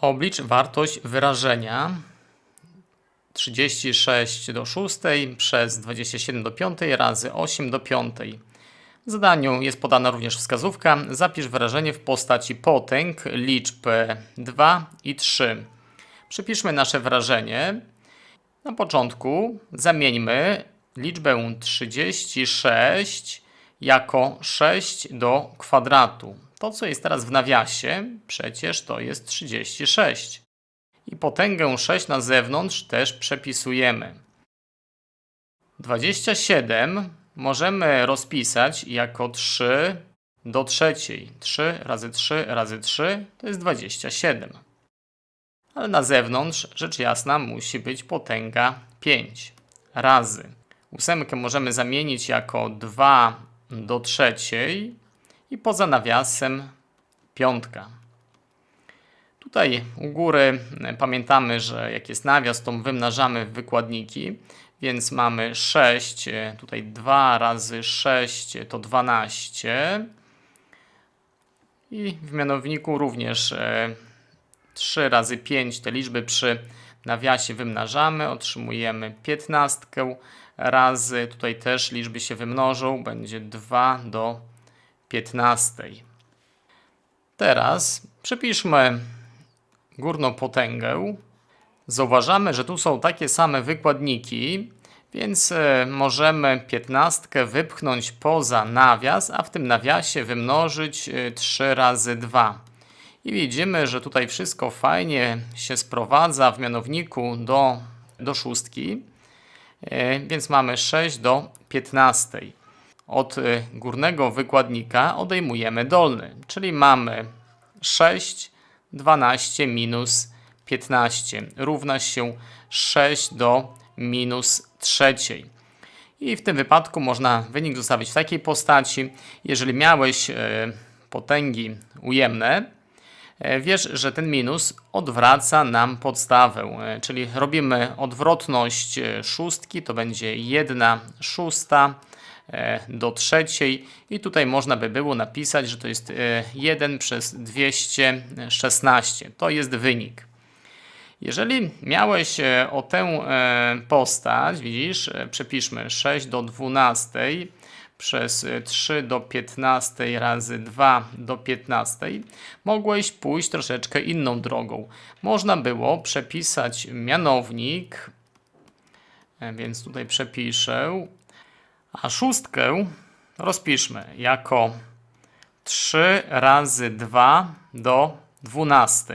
Oblicz wartość wyrażenia 36 do 6 przez 27 do 5 razy 8 do 5. W zadaniu jest podana również wskazówka. Zapisz wyrażenie w postaci potęg liczb 2 i 3. Przypiszmy nasze wyrażenie. Na początku zamieńmy liczbę 36 jako 6 do kwadratu. To, co jest teraz w nawiasie, przecież to jest 36. I potęgę 6 na zewnątrz też przepisujemy. 27 możemy rozpisać jako 3 do trzeciej. 3 razy 3 razy 3 to jest 27. Ale na zewnątrz, rzecz jasna, musi być potęga 5 razy. Ósemkę możemy zamienić jako 2 do trzeciej i poza nawiasem piątka. Tutaj u góry e, pamiętamy, że jak jest nawias, to wymnażamy w wykładniki, więc mamy 6, e, tutaj 2 razy 6 to 12 i w mianowniku również 3 razy 5 te liczby przy nawiasie wymnażamy, otrzymujemy 15 razy, tutaj też liczby się wymnożą, będzie 2 do 15. Teraz przepiszmy górną potęgę. Zauważamy, że tu są takie same wykładniki, więc e, możemy 15 wypchnąć poza nawias, a w tym nawiasie wymnożyć 3 razy 2. I widzimy, że tutaj wszystko fajnie się sprowadza w mianowniku do, do szóstki, e, więc mamy 6 do 15. Od e, górnego wykładnika odejmujemy dolny, czyli mamy 6, 12 minus 15 równa się 6 do minus trzeciej. I w tym wypadku można wynik zostawić w takiej postaci. Jeżeli miałeś e, potęgi ujemne, E, wiesz, że ten minus odwraca nam podstawę, e, czyli robimy odwrotność e, szóstki, to będzie 1 szósta do trzeciej i tutaj można by było napisać, że to jest 1 przez 216. To jest wynik. Jeżeli miałeś o tę postać, widzisz, przepiszmy 6 do 12, przez 3 do 15 razy 2 do 15, mogłeś pójść troszeczkę inną drogą. Można było przepisać mianownik, e, więc tutaj przepiszę, a szóstkę rozpiszmy jako 3 razy 2 do 12.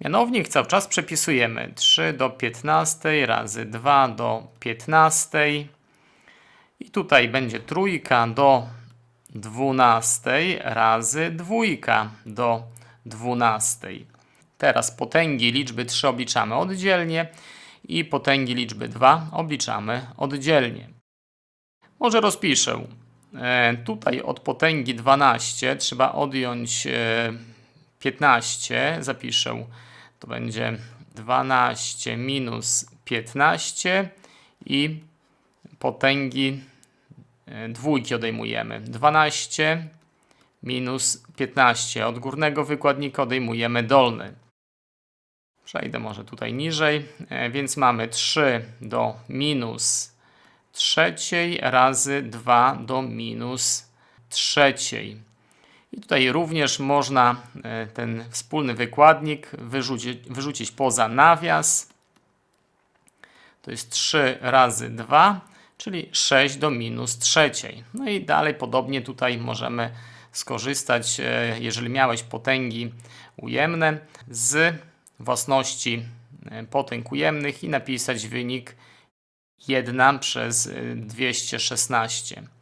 Mianownik cały czas przepisujemy 3 do 15 razy 2 do 15 i tutaj będzie trójka do dwunastej razy dwójka do dwunastej. Teraz potęgi liczby 3 obliczamy oddzielnie i potęgi liczby 2 obliczamy oddzielnie. Może rozpiszę. E, tutaj od potęgi 12 trzeba odjąć e, 15. Zapiszę. To będzie 12 minus 15 i potęgi dwójki odejmujemy. 12 minus 15. Od górnego wykładnika odejmujemy dolny. Przejdę może tutaj niżej, e, więc mamy 3 do minus trzeciej razy 2 do minus trzeciej. I tutaj również można e, ten wspólny wykładnik wyrzucić, wyrzucić poza nawias. To jest 3 razy 2 czyli 6 do minus trzeciej. No i dalej podobnie tutaj możemy skorzystać, e, jeżeli miałeś potęgi ujemne, z własności e, potęg ujemnych i napisać wynik 1 przez 216. E,